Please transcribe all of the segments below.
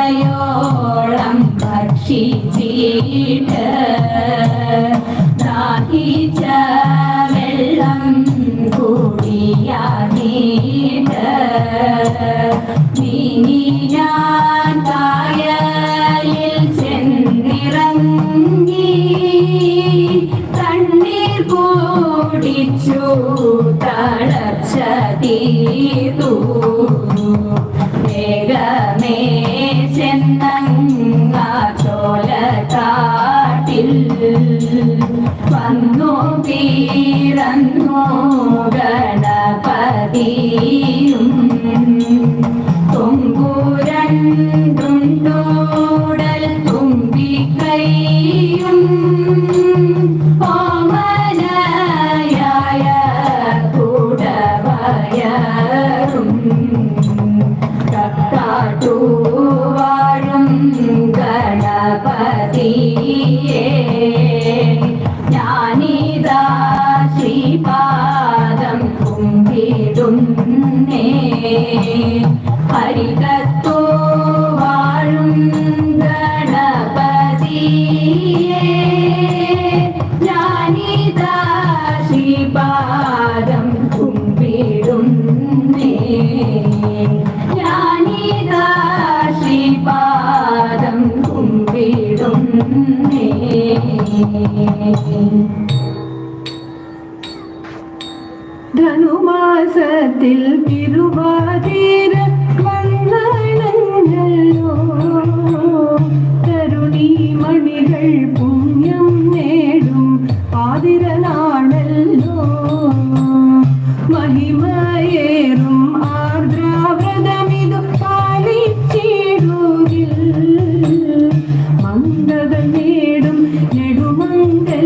നീറയോളം ഭക്ഷിച്ചിട്ട് ദാഹിച്ച വെള്ളം കുടിയാനീട്ട് നീങ്ങി കൂടിച്ചു തളർച്ച തീതു വേഗമേ ചെന്നങ്ങ ചോല കാട്ടിൽ വന്നു തീരന്നു ഗണപതിയും. തുമ്പുരണ്ടുണ്ടൂടൽ തുമ്പിക്കൈയും ശ്രീപാദം കുമ്പിടുന്നേ. ഹരികത്തു വാഴും ഗണപതിയേ. ഞാനിതാ ധനുമാസത്തിൽ തിരുവാതിര ആതിരനാണല്ലോ. മഹിമയേറും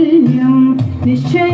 benim Neşe